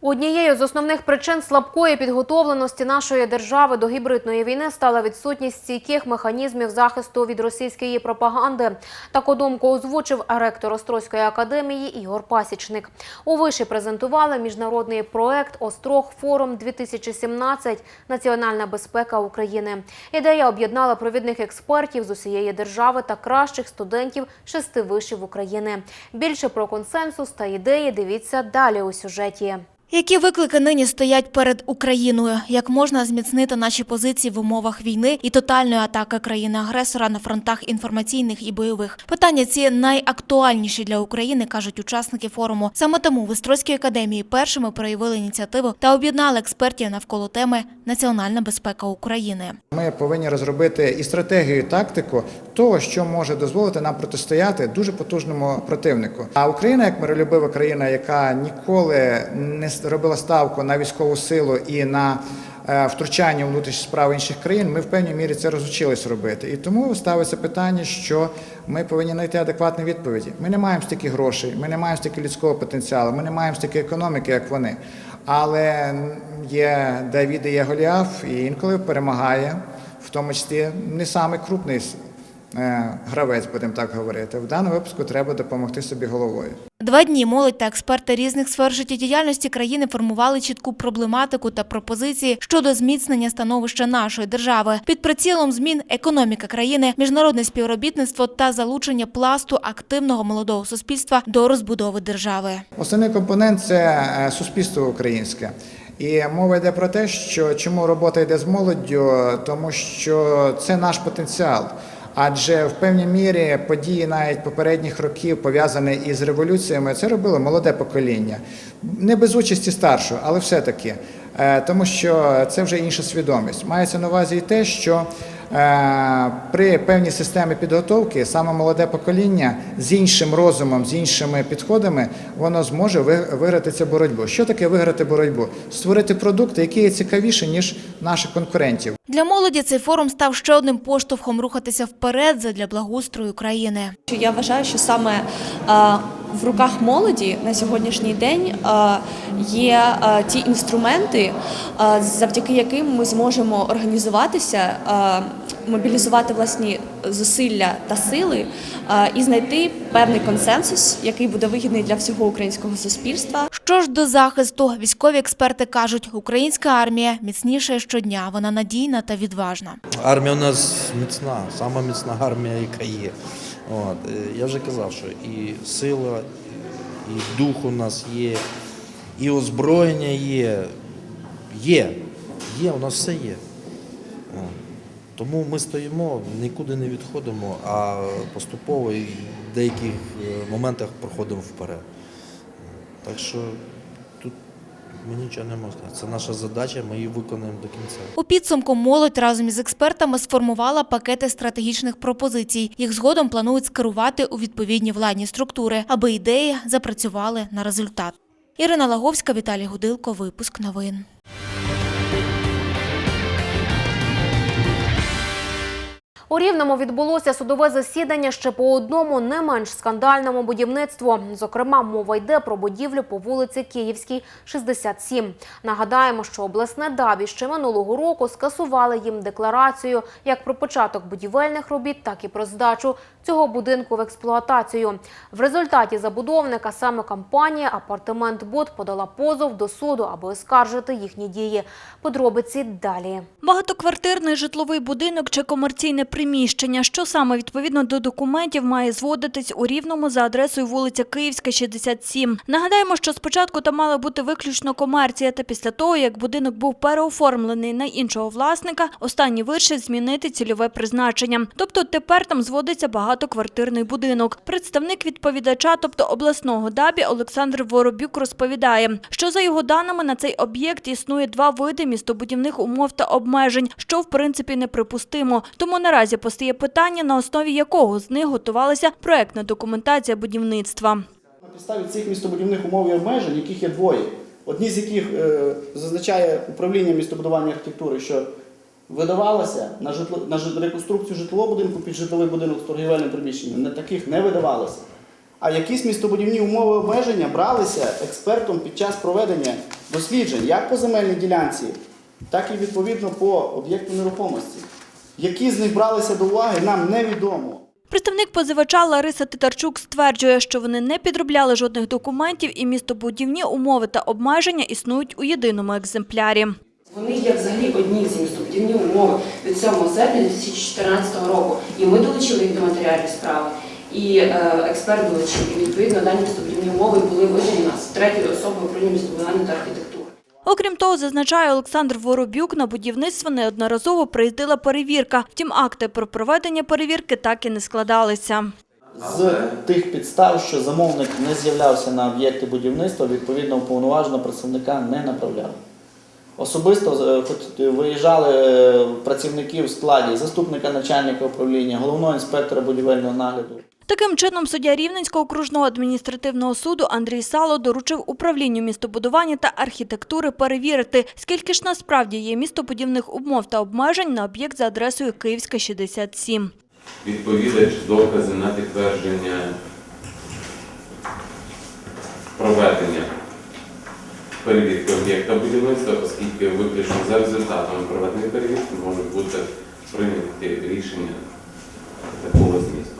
Однією з основних причин слабкої підготовленості нашої держави до гібридної війни стала відсутність стійких механізмів захисту від російської пропаганди. Таку думку озвучив ректор Острозької академії Ігор Пасічник. У виші презентували міжнародний проект Острог Форум 2017 Національна безпека України. Ідея об'єднала провідних експертів з усієї держави та кращих студентів шести вишів України. Більше про консенсус та ідеї дивіться далі у сюжеті. Які виклики нині стоять перед Україною? Як можна зміцнити наші позиції в умовах війни і тотальної атаки країни-агресора на фронтах інформаційних і бойових? Питання ці найактуальніші для України, кажуть учасники форуму. Саме тому в Острозькій академії першими проявили ініціативу та об'єднали експертів навколо теми Національна безпека України. Ми повинні розробити і стратегію, і тактику того, що може дозволити нам протистояти дуже потужному противнику. А Україна, як миролюбива країна, яка ніколи не робила ставку на військову силу і на е, втручання у внутрішні справи інших країн, ми в певній мірі це розучились робити. І тому ставиться питання, що ми повинні знайти адекватні відповіді. Ми не маємо стільки грошей, ми не маємо стільки людського потенціалу, ми не маємо стільки економіки, як вони. Але є Давід і є Голіаф, і інколи перемагає, в тому числі не самий крупний е, гравець, будемо так говорити. В даному випадку треба допомогти собі головою. Два дні молодь та експерти різних сфер життєдіяльності країни формували чітку проблематику та пропозиції щодо зміцнення становища нашої держави під прицілом змін економіка країни, міжнародне співробітництво та залучення пласту активного молодого суспільства до розбудови держави. Основний компонент це е, суспільство українське. І мова йде про те, що чому робота йде з молоддю, тому що це наш потенціал. Адже в певній мірі події навіть попередніх років пов'язані із революціями, це робило молоде покоління, не без участі старшого, але все-таки, Е, тому що це вже інша свідомість. Мається на увазі і те, що при певній системі підготовки саме молоде покоління з іншим розумом, з іншими підходами, воно зможе ви- виграти цю боротьбу. Що таке виграти боротьбу? Створити продукти, які є цікавіші ніж наших конкурентів. Для молоді цей форум став ще одним поштовхом рухатися вперед задля благоустрою країни. Я вважаю, що саме е, в руках молоді на сьогоднішній день е, є е, ті інструменти, е, завдяки яким ми зможемо організуватися, мобілізувати власні зусилля та сили і знайти певний консенсус, який буде вигідний для всього українського суспільства. Що ж до захисту, військові експерти кажуть, українська армія міцніша щодня, вона надійна та відважна. Армія у нас міцна, сама міцна армія, яка є. От. е, Я вже казав, що і сила, і дух у нас є, і озброєння є. Є. Є, у нас все є. Тому ми стоїмо, нікуди не відходимо, а поступово в деяких е, моментах проходимо вперед. Так що ми нічого не можна. Це наша задача, ми її виконуємо до кінця. У підсумку молодь разом із експертами сформувала пакети стратегічних пропозицій. Їх згодом планують скерувати у відповідні владні структури, аби ідеї запрацювали на результат. Ірина Лаговська, Віталій Гудилко. Випуск новин. У Рівному відбулося судове засідання ще по одному не менш скандальному будівництву. Зокрема, мова йде про будівлю по вулиці Київській, 67. Нагадаємо, що обласне ДАБІ ще минулого року скасували їм декларацію як про початок будівельних робіт, так і про здачу цього будинку в експлуатацію. В результаті забудовника саме компанія «Апартамент Бот» подала позов до суду, аби оскаржити їхні дії. Подробиці далі. Багатоквартирний житловий будинок чи комерційне приміщення, що саме відповідно до документів має зводитись у Рівному за адресою вулиця Київська, 67. Нагадаємо, що спочатку там мала бути виключно комерція, та після того, як будинок був переоформлений на іншого власника, останній вирішив змінити цільове призначення. Тобто тепер там зводиться багатоквартирний будинок. Представник відповідача, тобто обласного ДАБІ Олександр Воробюк розповідає, що за його даними на цей об'єкт існує два види містобудівних умов та обмежень, що в принципі неприпустимо. Тому наразі постає питання, на основі якого з них готувалася проектна документація будівництва. На підставі цих містобудівних умов і обмежень, яких є двоє. одні з яких е, зазначає управління містобудування архітектури, що видавалося на, житло, на реконструкцію житлового будинку під житловий будинок з торгівельним приміщенням, не таких не видавалося. А якісь містобудівні умови обмеження бралися експертом під час проведення досліджень як по земельній ділянці, так і відповідно по об'єкту нерухомості. Які з них бралися до уваги, нам невідомо. Представник позивача Лариса Титарчук стверджує, що вони не підробляли жодних документів і містобудівні умови та обмеження існують у єдиному екземплярі. Вони є взагалі одні ці містобудівні умови від 7 серпня 2014 року. І ми долучили їх до матеріалів справи. І е, експерт долучив. І відповідно дані містобудівні умови були видані нас третьою особою управління містобудування та архітектури. Окрім того, зазначає Олександр Воробюк, на будівництво неодноразово приїздила перевірка. Втім, акти про проведення перевірки так і не складалися. З тих підстав, що замовник не з'являвся на об'єкти будівництва, відповідно уповноваженого представника не направляли. Особисто е, виїжджали е, працівники в складі заступника начальника управління, головного інспектора будівельного нагляду. Таким чином, суддя Рівненського окружного адміністративного суду Андрій Сало доручив управлінню містобудування та архітектури перевірити, скільки ж насправді є містобудівних умов та обмежень на об'єкт за адресою Київська, 67. відповідач докази на підтвердження проведення перевірки об'єкта будівництва, оскільки виключно за результатами проведеної перевірки можуть бути прийняті рішення такого змісту.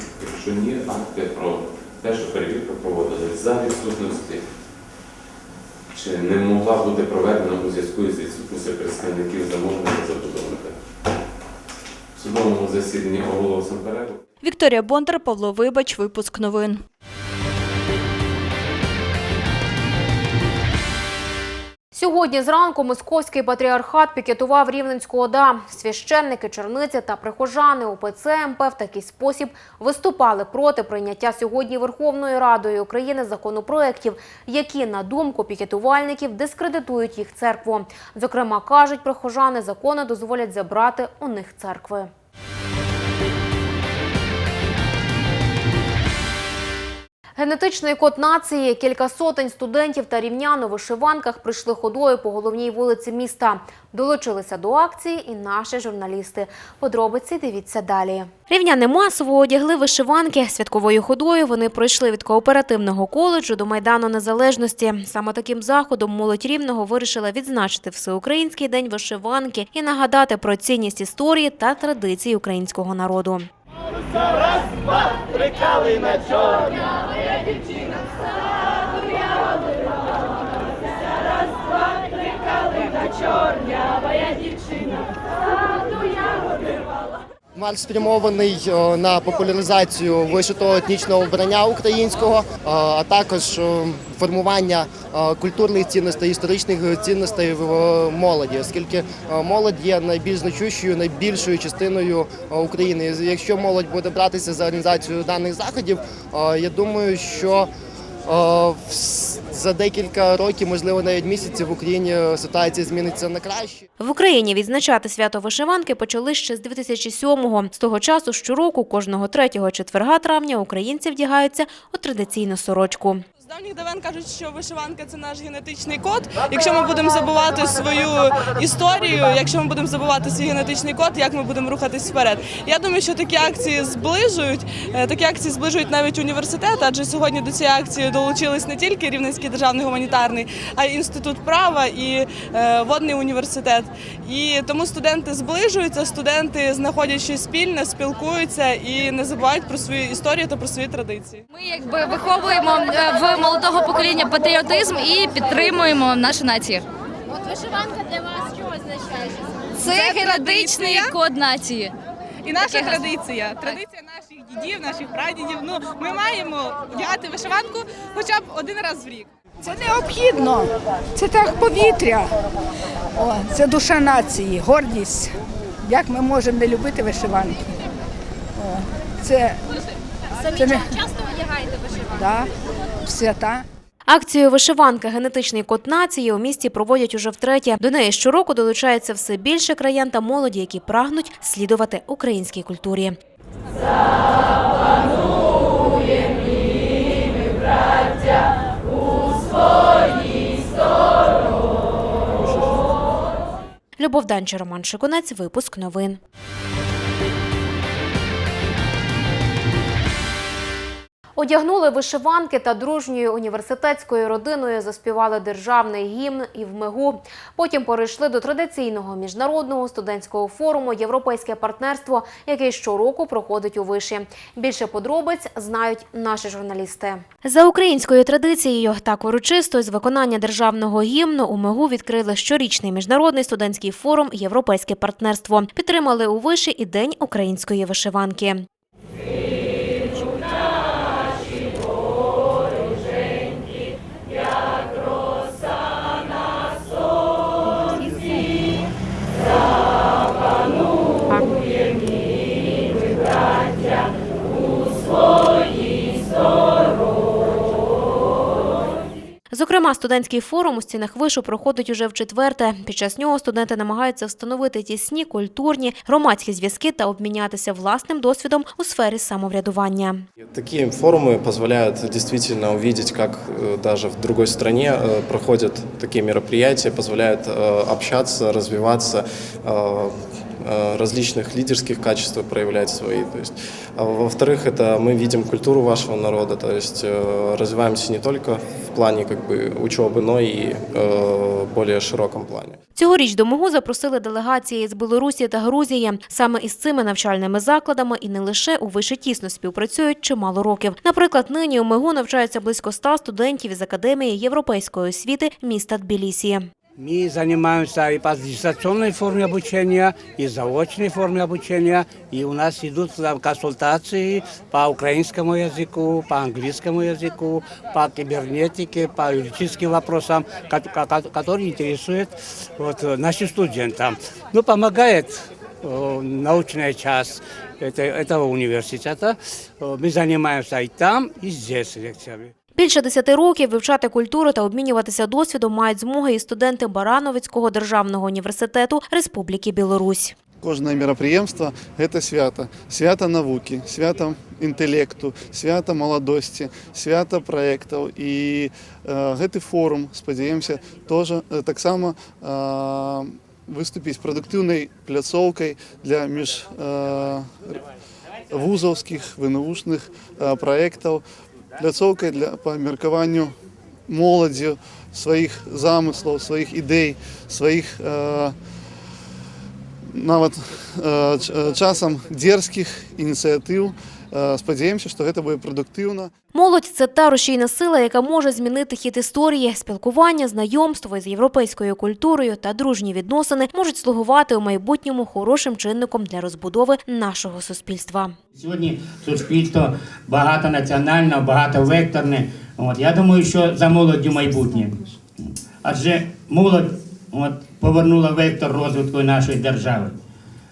Якщо ні, акти про те, що перевірка проводилась за відсутності чи не могла бути проведена у зв'язку із відсутністю представників замовника забудовника. В судовому засіданні оголосом перерву. Вікторія Бондар, Павло Вибач, випуск новин. Сьогодні зранку московський патріархат пікетував Рівненську ОДА. Священники, черниці та прихожани УПЦ МП в такий спосіб виступали проти прийняття сьогодні Верховною Радою України законопроєктів, які, на думку пікетувальників, дискредитують їх церкву. Зокрема, кажуть прихожани, закони дозволять забрати у них церкви. Генетичний код нації, кілька сотень студентів та рівнян у вишиванках прийшли ходою по головній вулиці міста. Долучилися до акції і наші журналісти. Подробиці дивіться далі. Рівняни масово одягли вишиванки. Святковою ходою вони пройшли від кооперативного коледжу до Майдану Незалежності. Саме таким заходом молодь Рівного вирішила відзначити Всеукраїнський день вишиванки і нагадати про цінність історії та традицій українського народу. Марш спрямований е, на популяризацію вишитого етнічного вбрання українського, е, а також е, формування культурних цінностей, історичних цінностей в молоді, оскільки молодь є найбільш значущою, найбільшою частиною України. Якщо молодь буде братися за організацію даних заходів, я думаю, що за декілька років, можливо, навіть місяців в Україні ситуація зміниться на краще. В Україні відзначати свято вишиванки почали ще з 2007-го. З того часу щороку, кожного третього четверга травня, українці вдягаються у традиційну сорочку. Давніх давен кажуть, що вишиванка це наш генетичний код. Якщо ми будемо забувати свою історію, якщо ми будемо забувати свій генетичний код, як ми будемо рухатись вперед? Я думаю, що такі акції зближують. Е, Такі акції зближують навіть університет, адже сьогодні до цієї акції долучились не тільки Рівненський державний гуманітарний, а й інститут права і е, водний університет. І тому студенти зближуються, студенти знаходять щось спільне, спілкуються і не забувають про свою історію та про свої традиції. Ми якби виховуємо е, в молодого покоління патріотизм і підтримуємо нашу націю. От вишиванка для вас що означає? Це генетичний код нації. І наша традиція, традиція наших дідів, наших прадідів. Ну ми маємо вдягати вишиванку хоча б один раз в рік. Це необхідно. Це так повітря. О, це душа нації, гордість. Як ми можемо не любити вишиванки? О, це, не Часто одягаєте вишиванку? да, свята. Акцію вишиванка генетичний код нації у місті проводять уже втретє. До неї щороку долучається все більше краян та молоді, які прагнуть слідувати українській культурі. Любов Данче, Роман Шикунець, випуск новин. Одягнули вишиванки та дружньою університетською родиною заспівали державний гімн і в Мигу. Потім перейшли до традиційного міжнародного студентського форуму Європейське партнерство, який щороку проходить у виші. Більше подробиць знають наші журналісти. За українською традицією так урочисто з виконання державного гімну у Мигу відкрили щорічний міжнародний студентський форум Європейське партнерство. Підтримали у виші і День української вишиванки. Зокрема, студентський форум у стінах вишу проходить уже в четверте. Під час нього студенти намагаються встановити тісні культурні громадські зв'язки та обмінятися власним досвідом у сфері самоврядування. Такие форумы позволяют действительно увидеть, как э, даже в другой стране э, проходят такие мероприятия, позволяют э, общаться, развиваться, э, э, различных лидерских качеств проявлять свои. То есть, а во-вторых, это мы видим культуру вашего народа, то есть э, развиваемся не только в плане как бы учебы, но и э, более широком плане. Цьогоріч до МОГУ запросили делегації з Білорусі та Грузії. Саме із цими навчальними закладами і не лише у виші тісно співпрацюють чимало років. Наприклад, нині у МИГУ навчаються близько 100 студентів із Академії європейської освіти міста Тбілісі. Мы занимаемся и по дистанционной форме обучения, и заочной форме обучения, и у нас идут там консультации по украинскому языку, по английскому языку, по кибернетике, по юридическим вопросам, ко- ко- которые интересуют вот, э, нашим студентам. Ну, помогает э, научная часть это- этого университета. Э, Мы занимаемся и там, и здесь лекциями. Більше десяти років вивчати культуру та обмінюватися досвідом мають змоги і студенти Барановицького державного університету Республіки Білорусь. Кожне мероприємство – це свято. Свято науки, свято інтелекту, свято молодості, свято проєктів. І е, цей форум, сподіваємося, теж е, так само е, виступить продуктивною пляцовкою для між вузовських, ВНУшних е, проєктів, пляцовкою для по міркуванню молоді, своїх замислів, своїх ідей, своїх е, навіть е, е, дерзких ініціатив. Е, Сподіваємося, що це буде продуктивно. Молодь це та рушійна сила, яка може змінити хід історії. Спілкування, знайомство з європейською культурою та дружні відносини можуть слугувати у майбутньому хорошим чинником для розбудови нашого суспільства. Сьогодні суспільство багатонаціональне, багатовекторне. От я думаю, що за молоддю майбутнє. Адже молодь от, повернула вектор розвитку нашої держави.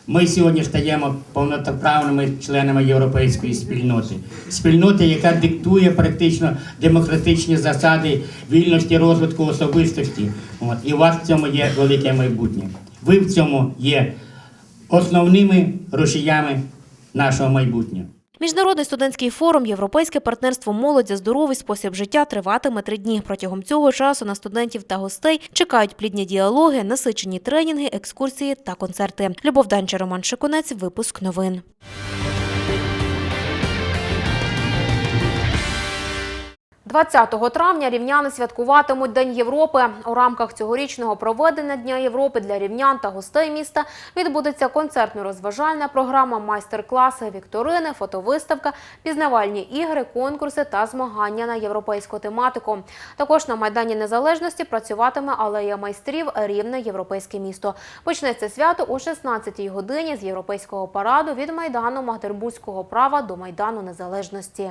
Ми сьогодні стаємо повноправними членами європейської спільноти, спільноти, яка диктує практично демократичні засади вільності розвитку особистості. От, і у вас в цьому є велике майбутнє. Ви в цьому є основними рушіями нашого майбутнього. Міжнародний студентський форум Європейське партнерство молодь за здоровий спосіб життя триватиме три дні. Протягом цього часу на студентів та гостей чекають плідні діалоги, насичені тренінги, екскурсії та концерти. Любов Данча, Роман Шиконець, випуск новин. 20 травня рівняни святкуватимуть День Європи. У рамках цьогорічного проведення Дня Європи для рівнян та гостей міста відбудеться концертно-розважальна програма, майстер-класи, вікторини, фотовиставка, пізнавальні ігри, конкурси та змагання на європейську тематику. Також на Майдані Незалежності працюватиме алея майстрів Рівне Європейське місто. Почнеться свято о 16-й годині з європейського параду від Майдану Магдербурзького права до Майдану Незалежності.